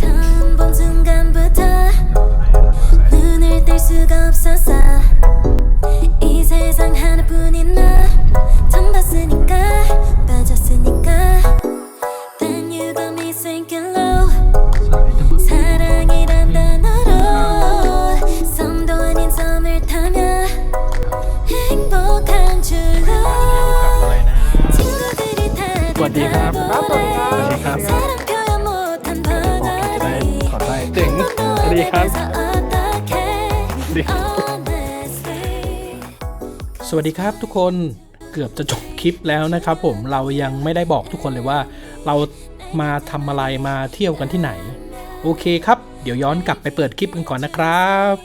처음 본 순간부터 눈을 뗄 수가 없었어 이 세상 하나뿐인 너 처음 봤으니까 빠졌으니까 Then you got me sinking low สายทั้งหมด 사랑이란 단어로 섬도 아닌 섬을 타며 행복한 줄로 กับอะไรนะ 친구들이 다들 สวัสดีครับ 바보래 สวัสดีครับ 사랑 สวัสดีครับ สวัสดีครับทุกคนเกือบจะจบคลิปแล้วนะครับผมเรายังไม่ได้บอกทุกคนเลยว่า เรามาทำอะไรมาเที่ยวกันที่ไหน โอเคครับ เดี๋ยวย้อนกลับไปเปิดคลิปกันก่อนนะครับ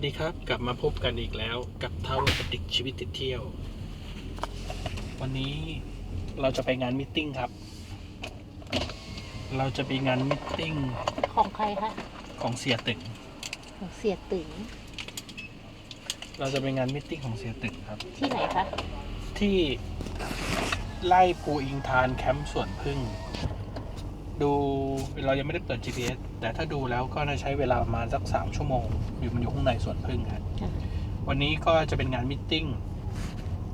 วัสดีครับ กลับมาพบกันอีกแล้วกับเท่าปฏิกชีวิตติดเที่ยว วันนี้เราจะไปงานมิทติ้งครับ เราจะไปงานมิทติ้งของใครคะของเสียตึงของเสียตึงเราจะไปงานมิทติ้งของเสียตึงครับ ที่ไหนคะที่ไล่ภูอิงทานแคมป์สวนพึ่ง ดูเรายังไม่ได้เปิด GPS แต่ถ้าดูแล้วก็น่าใช้เวลาประมาณสักสามชั่วโมง อยู่มันอยู่ข้างในสวนพึ่งครับอ่าวันนี้ก็จะเป็นงานมิทติ้ง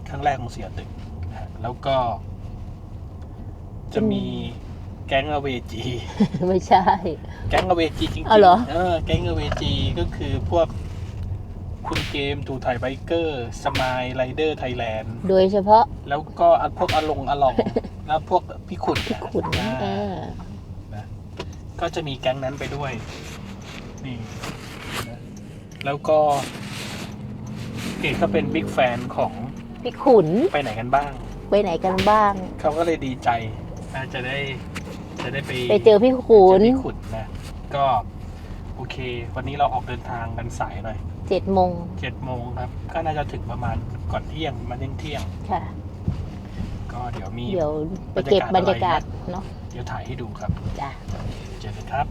ครั้งแรกของเสียตึกนะฮะแล้วก็ จะมีแก๊งอเวจี ไม่ใช่ แก๊งอเวจีจริงๆอ๋อเหรอเออแก๊งอเวจีก็คือพวกคุณเกมทูไทยไบเกอร์สมายไรเดอร์ไทยแลนด์ โดยเฉพาะแล้วก็อันพวกอลงอลอง แล้วพวกพี่ขุนพี่ขุนอ่าเออนะ ก็จะมีแก๊งนั้นไปด้วย นี่นะแล้วก็เกดก็เป็นบิ๊กแฟนของพี่ขุนไปไหนกันบ้าง ไปไหนกันบ้าง เขาก็เลยดีใจน่าจะได้จะได้ไปไปเจอพี่ขุนเจอพี่ขุนนะ ก็โอเค วันนี้เราออกเดินทางกันสายหน่อยเจ็ดโมงเจ็ดโมงครับ ก็น่าจะถึงประมาณก่อนเที่ยงมาเที่ยงเที่ยงค่ะๆก็เดี๋ยวมี เดี๋ยวไปเก็บบรรยากาศเนาะเดี๋ยวถ่ายให้ดูครับ จ้ะ เจอกันครับ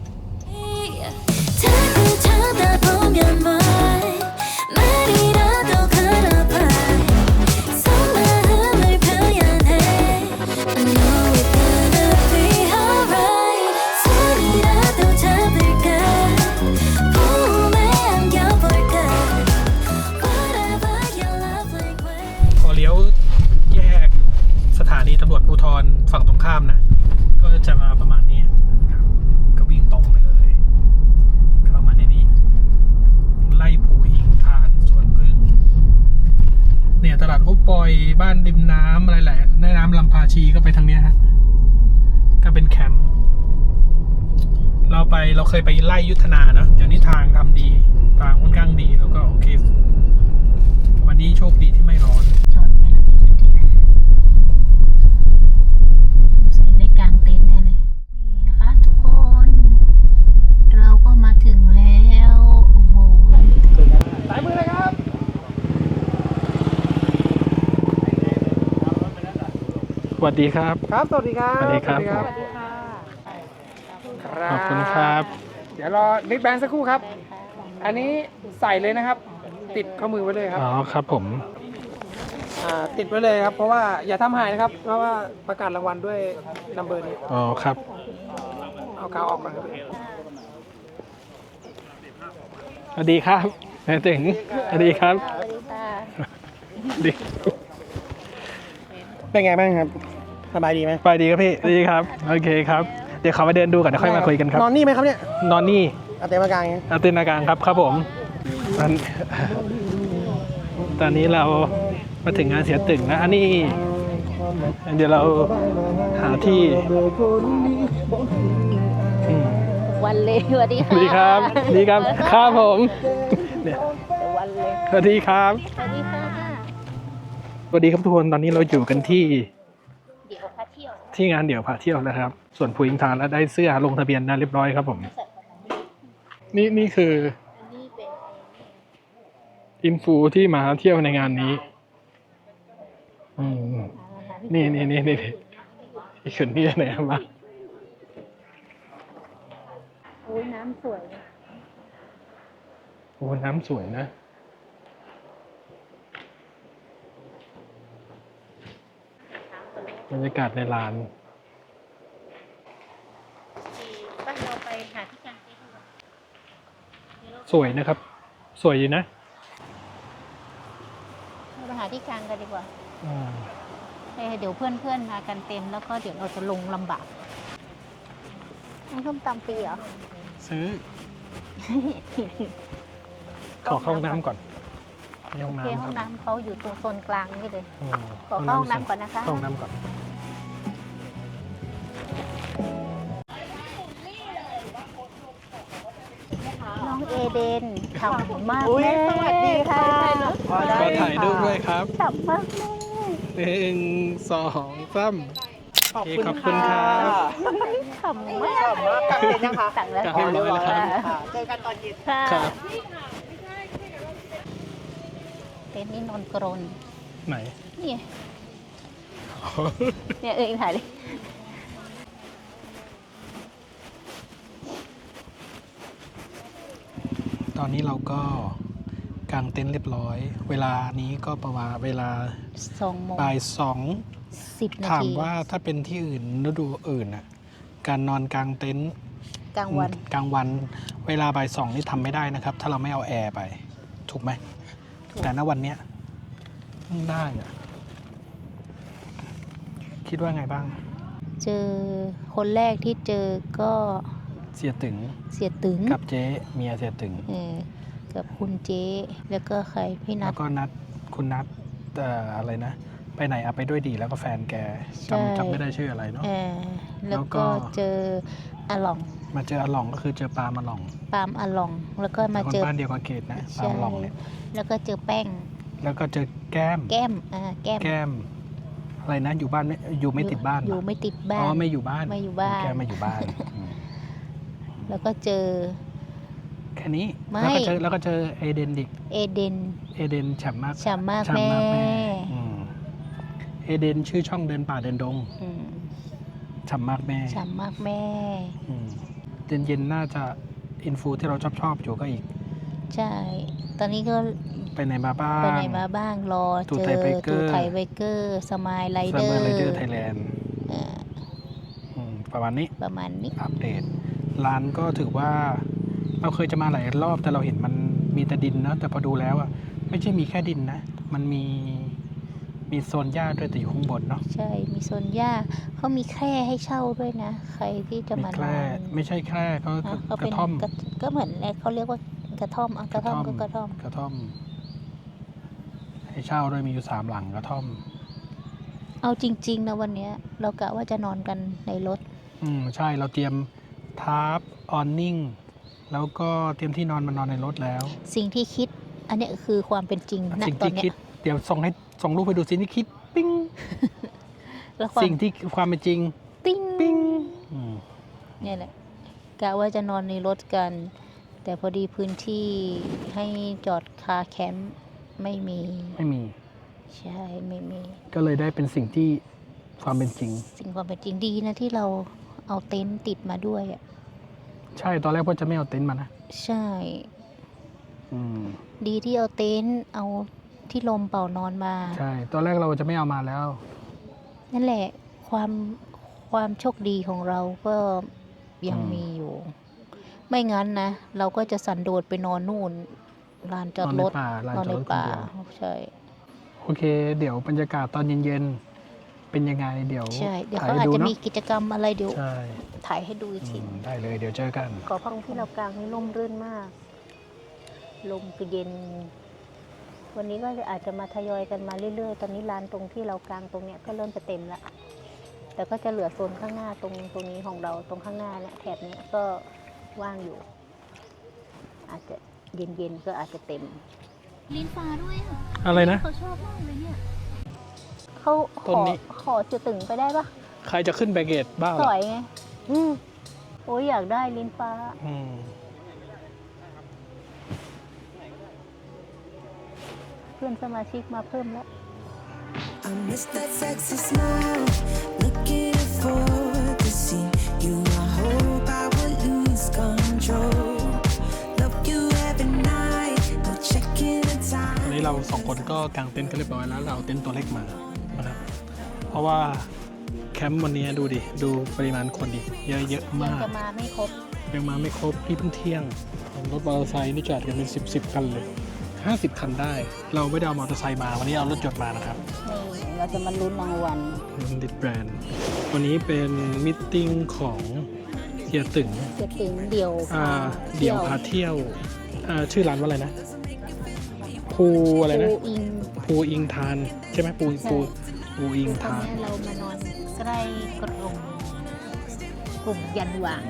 บ้านริมน้ำอะไรแหละแม่น้ำลำพาชีก็ไปทางเนี้ยฮะ ก็เป็นแคมป์เราไปเราเคยไปไล่ยุทธนาเนาะเดี๋ยวนี้ทางทำดี ทางค่อนข้างดีแล้วก็โอเค วันนี้โชคดีที่ไม่ร้อน จอดไม่ได้ใส่ได้กลางเต็นท์ได้เลย นี่นะคะทุกคน เราก็มาถึงแล้ว โอ้โห สายมือเลยครับ ส วัสดีครับ ครับ สวัสดีครับสวัสดีครับครับขอบคุณครับ เดี๋ยวรอนิดแบนสักครู่ครับ อันนี้ใส่เลยนะครับ ติดข้อมือไว้เลยครับอ๋อครับผมอ่าติดไว้เลยครับ เพราะว่าอย่าทำหายนะครับ เพราะว่าประกาศรางวัลด้วยนัมเบอร์นี้ อ๋อครับ เอากาวออกก่อนครับสวัสดีครับแม่ถึงสวัสดีครับสวัสดีค่ะ ดีเป็นไงบ้างครับ สบายดีไหมไปดีครับพี่ดีครับโอเคครับเดี๋ยวเขามาเดินดูก่อนเดี๋ยวค่อยมาคุยกันครับ นอนนี่ไหมครับเนี่ยนอนนี่เอาเต็มอากลางไงอาตินาการครับครับผมตอนตอนนี้เรามาถึงงานเสียตึงนะอันนี้ เดี๋ยวเราหาที่อืมวันเลยสวัสดีค่ะดีครับ ดีครับครับผมเนี่ยเดี๋ยววันเลยสวัสดีครับ สวัสดีค่ะวัสดีครับทุกคนตอนนี้เราอยู่กันที่เดี๋ยวพาเที่ยวที่งานเดี๋ยวพาเที่ยวนะครับ ส่วนผู้หญิงทานแล้วได้เสื้อลงทะเบียนนะเรียบร้อยครับผม นี่นี่คืออันนี้เป็นอินฟูที่มาเที่ยวในงานนี้อืมนี่นี่นี่นี่ไอ้คนนี้ไหนมาโอ้ยน้ำสวยโอ้น้ำสวยนะ รรยากาศในลานบ้านเราไปหาที่กางเต็นท์ดีกว่าสวยนะครับ สวยอยู่นะเราไปหาที่กางกันดีกว่าอ่าเอ้ยเดี๋ยวเพื่อนเพื่อนๆมากันเต็มแล้วก็เดี๋ยวเราจะลงลำบากน้ำส้มตำปีเหรอ ซื้อ ขอเข้าห้องน้ำก่อนในห้องโอเคน้ำคห้รัอบงน้ำเขาอยู่ตรงโซนกลางนี่เลยอืมขอเข้าห้องน้ำก่อนนะคะ เข้าห้องน้ำก่อน เอเดนขำมากอุ๊ยแม่สวัสดีค่ะ ขอถ่ายรูปด้วยครับขำมากแม่หนึ่งสองสาม ขอบคุณขอบคุณครัค่ะบขำมากขอบมากกลับเลยนะคะ สั่งแล้วกลับให้หมดเลยครับ ค่ะเจอกันตอนเย็น ค่ะครับ เต็นท์นี่นอนกรนไหน นี่ไงเนี่ยเอ้ยถ่ายเลย อนนี้เราก็กางเต็นท์เรียบร้อย เวลานี้ก็ประมาณเวลาสองโมงบ่ายสองสิบนาถามทีว่าถ้าเป็นที่อื่นฤดูอื่นน่ะการนอนกลางเต็นท์กลางวันกลางวัน เวลาบ่ายสองนี่ทำไม่ได้นะครับ ถ้าเราไม่เอาแอร์ไป ถูกไหมถูกแต่ณวันเนี้ยได้อะคิดว่าไงบ้าง เจอคนแรกที่เจอก็ เสียตึงเสียตึงกับเจ๊เมียเสียตึงเออกับคุณเจ๊แล้วก็ใครพี่นัแล้ทวก็นัดคุณนัดเอ่ออะไรนะ ไปไหนเอาไปด้วยดีแล้วก็แฟนแกใช่จำจำไม่ได้ชื่ออะไรเนาะเออแล้วแล้วก็ก็เจออาหลอง มาเจออาหลองก็คือเจอปลามาหลอง ปาล์มอาหลอง แล้วก็มาคนเจอบ้านเดียวกับเกดนะปลาใช่มาหลองเนี่ยแล้วก็เจอแป้ง แล้วก็เจอแก้ม แก้มอ่าแก้มแก้มอะไรนะอยู่บ้านไม่อยู่ไม่ติดบ้านอเหรยู่ไม่ติดบ้าอ๋อนไม่อยู่บ้านไม่อยู่บ้านแก้มไม่อยู่บ้านอืม แล้วก็เจอ แค่นี้ไม่ แล้วก็เจอแล้วก็เจอเอเดนดิกเอเดนเอเดนฉ่ำมากฉ่ำมากฉ่ำมากแม่แม่อืมเอเดนชื่อช่องเดินป่าเดินดงอืมฉ่ำมากแม่ฉ่ำมากแม่ อืมเย็นๆน่าจะอินฟูที่เราชอบชอบๆอยู่ก็อีก ใช่ ตอนนี้ก็ไปไหนมาบ้าง ไปไหนมาบ้างรอตูเจอไทยไบเกอร์ ตูไทยไบเกอร์สมายไรซัเดมอเมอร์ร์ไรเดอร์ไทยแลนด์อ่าประมาณนี้ประมาณนี้ อัปเดต ร้านก็ถือว่าเราเคยจะมาหลายรอบแต่เราเห็นมันมีแต่ดินนะแต่พอดูแล้วอะไม่ใช่มีแค่ดินนะ มันมีมีโซนหญ้าด้วยแต่อยู่ข้างบนเนาะใช่ มีโซนหญ้าเขามีแคร่ให้เช่าด้วยนะ ใครที่จะมีมาแคร่นอนไม่ใช่แคร่ก็อะเขากเป็นระท่อมกระก็เหมือนเขาเรียกว่ากระท่อมอะกระท่อมก็กระท่อมกระท่อม ให้เช่าด้วยมีอยู่สามหลังกระท่อม เอาจริง ๆ นะวันเนี้ย เรากะว่าจะนอนกันในรถ อืมใช่เราเตรียม ทาร์ปออนนิ่งแล้วก็เตรียมที่นอนมานอนในรถแล้ว สิ่งที่คิด อันเนี้ยคือความเป็นจริงณสิ่งตอนที่เนี้คิด ยเดี๋ยวส่งให้ส่งรูปไปดูสิ่งที่คิดปิ้งแล้วความสิ่งที่ความเป็นจริงติ้งปิ้งอืมเนี่ยแหละกะว่าจะนอนในรถกัน แต่พอดีพื้นที่ให้จอดคาร์แคมป์ไม่มี ไม่มี ใช่ไม่มี ก็เลยได้เป็นสิ่งที่ความเป็นจริง สิ่งความเป็นจริงดีนะที่เรา เอาเต็นท์ติดมาด้วยอะใช่ตอนแรกว่าจะไม่เอาเต็นท์มานะใช่ อืมดีที่เอาเต็นท์เอาที่ลมเป่านอนมา ใช่ ตอนแรกเราจะไม่เอามาแล้ว นั่นแหละความความโชคดีของเราก็ยังอืม มีอยู่ ไม่งั้นนะ เราก็จะสันโดษไปนอนนู่นลานจอดนอนรในถป่าลานนอนจอดในรถคนป่าเดียว ใช่ โอเค เดี๋ยวบรรยากาศตอนเย็นๆ เป็นยังไงเดี๋ยวใช่ เดี๋ยวถ่ายเขาให้อาจดูจะเนาะมีกิจกรรมอะไรเดี๋ยวใช่ถ่ายให้ดูอีกอืทีมได้เลยเดี๋ยวเจอกันขอพังที่เรากลางนี่ร่มรื่นมาก ลมคือเย็น วันนี้ก็อาจจะมาทยอยกันมาเรื่อยๆ ตอนนี้ลานตรงที่เรากลางตรงเนี้ยก็เริ่มจะเต็มละแต่ก็จะเหลือโซนข้างหน้าตรงตรงนี้ของเราตรงข้างหน้าเนี่ยแถบเนี้ยก็ว่างอยู่ อาจจะเย็นๆก็อาจจะเต็ม ลิ้นฟ้าด้วยอะไรนะ เขาชอบมากเลยเนี่ย เขาขต้นอนี้ ขอจุดตึงไปได้ปะใครจะขึ้นแบกเกตบ้างสเหรอวยไงอืมโอ้ยอยากได้ลิ้นฟ้า อืมเพื่อนสมาชิกมาเพิ่มแล้ว I miss that sexy smile. Looking for the scene. You, I hope I will lose control. Love you every night. No checking the วัน time. นี้เราสองคนก็กางเต็นท์กันเรียบร้อยแล้วเราเอาเต็นท์ตัวเล็กมานะค รับเพราะว่าแคมป์วันนี้ดูดิ ดูปริมาณคนดิ เยอะเยอะยังมากจะมาไม่ครบ ยังมาไม่ครบพี่เพิ่งเที่ยงรถมอเตอร์ไซค์นี่จอดกันเป็น 10 10คันเลย 50 คันได้ เราไม่ได้เอามอเตอร์ไซค์มา วันนี้เอารถยนต์มานะครับนี่เราจะมาลุ้นรางวัลดิดแบรนด์ วันนี้เป็นมิทติ้งของเฮียตึงเจะถึงเดี่ยวอ่าเดี่ยวพาเที่ยวอ่าชื่อร้านว่าอะไรนะภูอะไรนะปูอิงภูอิงทานใช่ไหมปูปู ภูอิงตอนทานนี้เรามานอนใกล้กลุ่มกลุ่มยันหวาง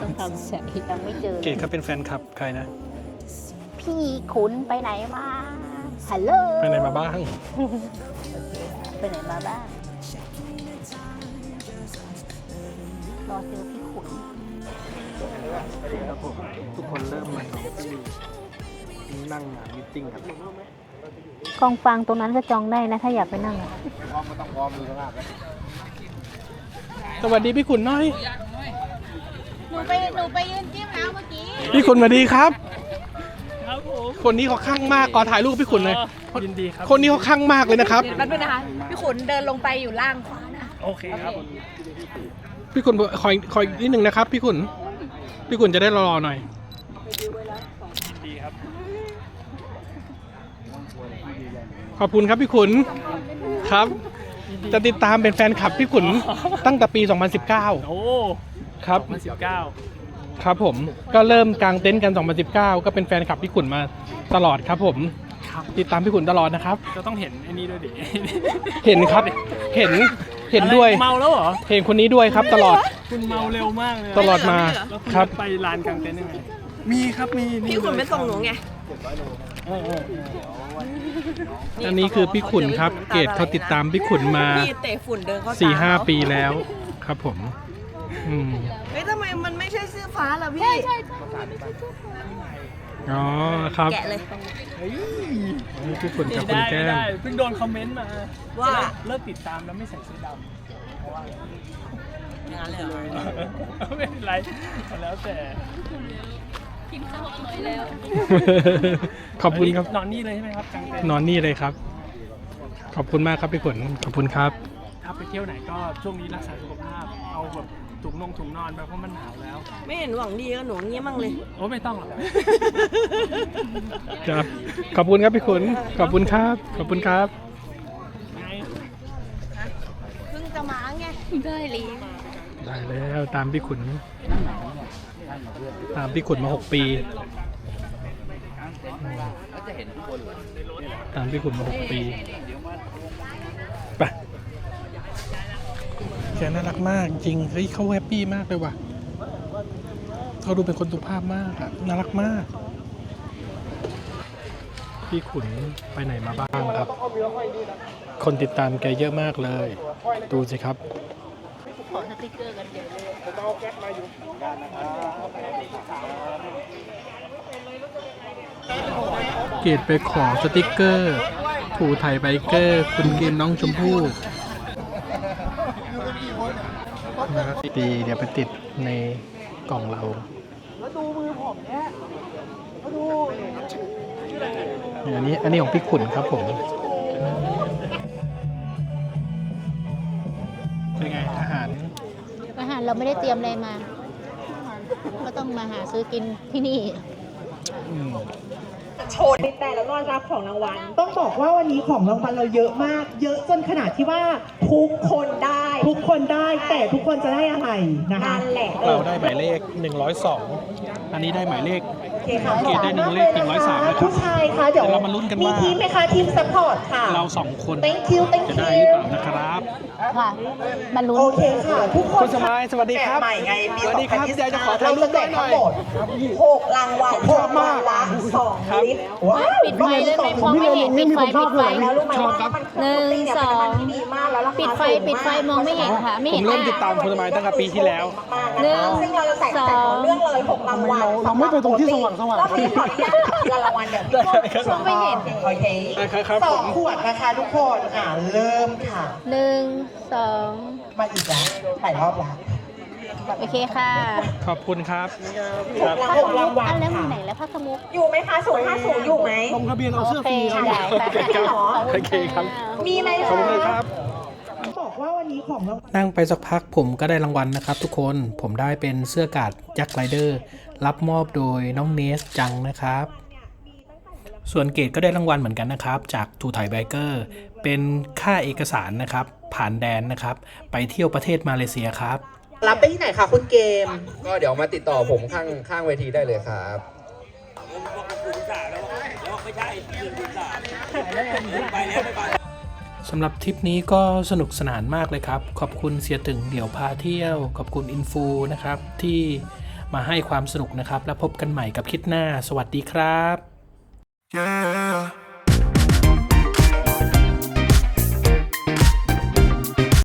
ต้องทำใส่ยังไม่เจอเกดเขาเป็นแฟนคลับใครนะ พี่ขุนไปไหนมา ฮัลโหล ไปไหนมาบ้าง ไปไหนมาบ้าง รอเจอพี่ขุนทุกคนเริ่มมาที่นั่งงานมิทติ้งครับ กองฟางตรงนั้นก็จองได้นะ ถ้าอยากไปนั่งอะสวัสดีพี่ขุนหน้อย หนูไปหนูไปยืนจิ้มแล้วเมื่อกี้พี่ขุนสวัสดีครับคนนี้เขาข้างมากขอถ่ายรูปกับพี่ขุนเลยยินดีครับ คนนี้เขาข้างมากเลยนะครับแป๊บนึงนะคะพี่ขุนเดินลงไปอยู่ล่างขวานะโอเคครับ พี่ขุนคอยคอยนิดนึงนะครับ พี่ขุนพี่ขุนจะได้รอๆหน่อย ดีครับ ขอบคุณครับพี่ขุนครับ จะติดตามเป็นแฟนคลับพี่ขุนตั้งแต่ปี 2019 โอ้ครับมันสิบเก้าครับผมก็เริ่มกางเต็นท์กัน 2019 ก็เป็นแฟนคลับพี่ขุนมาตลอดครับผมติดตามพี่ขุนตลอดนะครับจะต้องเห็นไอ้นี่ด้วยดิเห็นครับ เห็นเห็นด้วย อะไรเมาแล้วเหรอ เห็นคนนี้ด้วยครับตลอดคุณเมาเร็วมากเลยตลอดมาแล้วคุณครับไปลานกลางเต็นท์ยังไงมีครับมีพี่ขุนไปส่งหนูไง เออเออเออ อันนี้คือพี่ขุนครับ เกดเขาติดตามพี่ขุนมาพี่เตะฝุ่นเดินเข้าสี่ห้าปีแล้วครับผม อืมเฮ้ยทำไมมันไม่ใช่เสื้อฟ้าล่ะพี่ใช่ใช่อ๋อครับแกะเลย นี่พี่ขุนกับได้คุณไม่แก้มได้เพิ่งโดนคอมเมนต์มาว่า เลิกติดตามแล้วไม่ใส่เสื้อดำเพราะว่าอย่างนั้นเลยเหรอไม่เป็นไรแล้วแต่ ขอบคุณครับ นอนนี่เลยใช่ไหมครับกลางเต็นท์นอนนี่เลยครับ ขอบคุณมากครับพี่ขุนขอบคุณครับ ถ้าไปเที่ยวไหนก็ช่วงนี้รักษาสุขภาพ เอาแบบถุงนงถุงนอนไปเพราะมันหนาวแล้ว ไม่เห็นหวังดีกับหนูเงี้ยมั่งเลย โอ้ไม่ต้องหรอก ครับ ขอบคุณครับพี่ขุนขอบคุณครับ ขอบคุณครับไงเพิ่งจะมาไง ได้ลีได้แล้วตามพี่ขุน ตามพี่ขุนมาหกปี ตามพี่ขุนมาหกปีไปแกน่ารักมากจริงเฮ้ยเขาแฮปปี้มากเลยว่ะเขาดูเป็นคนสุภาพมากอะน่ารักมาก พี่ขุนไปไหนมาบ้างครับ คนติดตามแกเยอะมากเลย ดูสิครับ ขอสติกเกอร์กันเดี๋ยวเลยเกตไปขอสติกเกอร์ ถูไทยไบเกอร์ คุณกินน้องชมพู่นะครับตีเดี๋ยวไปติดในกล่องเราอันนี้อันนี้ของพี่ขุนครับผมเป็นไงอาหารอาหาร เราไม่ได้เตรียมอะไรมา ก็ต้องมาหาซื้อกินที่นี่อืมโชว์ในแต่ละรอบรับของรางวัล ต้องบอกว่าวันนี้ของรางวัลเราเยอะมาก เยอะจนขนาดที่ว่าทุกคนได้ ทุกคนได้แต่ทุกคนจะได้อะไรนะคะนั่นแหละเราได้หมายเลข 102 อันนี้ได้หมายเลขเคค่ะเกรดได้หนึ่งเลขหนึ่งร้อยสามนะครับผู้ชายคะเดี๋ยวเดี๋ยวเรามาลุ้นกันว่ามี ทีมไหมคะทีมซัพพอร์ตค่ะ เราสองคน thank you thank จะ you ได้หรือเปล่านะครับ ค่ะมาลุ้น โอเคค่ะ ทุกคนคุณสมัยสวัสดีครับแจกใหม่ไงปีสวัสดีครับ2025อยากจะขอถ่ายรูปด้วยหน่อยเราจะแจกทั้งหมดหกรางวัลชอบมาก รางวัลละสองครับลิตรว้าวปิดไฟได้ไหมมองไม่เห็นปิดไฟปิดไฟ แล้วรู้ไหมชอบว่าครับมันหนึ่งสองเป็นน้ำมันที่ดีมากแล้วราคาปิดไฟ สูงากปิดไฟมองไม่เห็นค่ะ ไม่ผเห็มนหเริ่มน้าติดตามคุณสมัยตั้งแต่ปีที่แล้ว หนึ่งซึ่งเราจะแจกแจกของเรื่องเลยหกรางวัลเราไม่ไปตรงที่สว่างๆเราไม่ขออนุญาตทีละรางวัลเดี๋ยวพี่ได้ครับมองไม่เห็นโอเคได้ครับครับสองผมขวดนะคะทุกคนอ่าเริ่มค่ะหนึ่งสองมาอีกแล้วถ่ายรอบแล้วโอเคค่ะ ขอบคุณครับหกรางหกรางวัลอันแล้วค่ะไหนแล้วพักขมุกอยู่ไหมคะศูนย์ห้าศูนย์อยู่ไหมลงทะเบียนเอาโอเสื้อเคฟรีครับได้ค่ะโอเคครับ มีไหมขอบคุณครับบอก ว่าวันนี้ของรางวัลนั่งไปสักพักผมก็ได้รางวัลนะครับทุกคนผมได้เป็นเสื้อกาดยักษ์ไรเดอร์ รับมอบโดยน้องเนสจังนะครับ ส่วนเกตก็ได้รางวัลเหมือนกันนะครับ จากทูไทยไบเกอร์เป็นค่าเอกสารนะครับ ผ่านแดนนะครับ ไปเที่ยวประเทศมาเลเซียครับ รับไปที่ไหนคะคุณเกม ก็เดี๋ยวมาติดต่อผมข้างข้างเวทีได้เลยครับ สำหรับทริปนี้ก็สนุกสนานมากเลยครับ ขอบคุณเสียตึงเดี่ยวพาเที่ยว ขอบคุณอินฟูนะครับที่มาให้ความสนุกนะครับ แล้วพบกันใหม่กับคลิปหน้า สวัสดีครับ Yeah.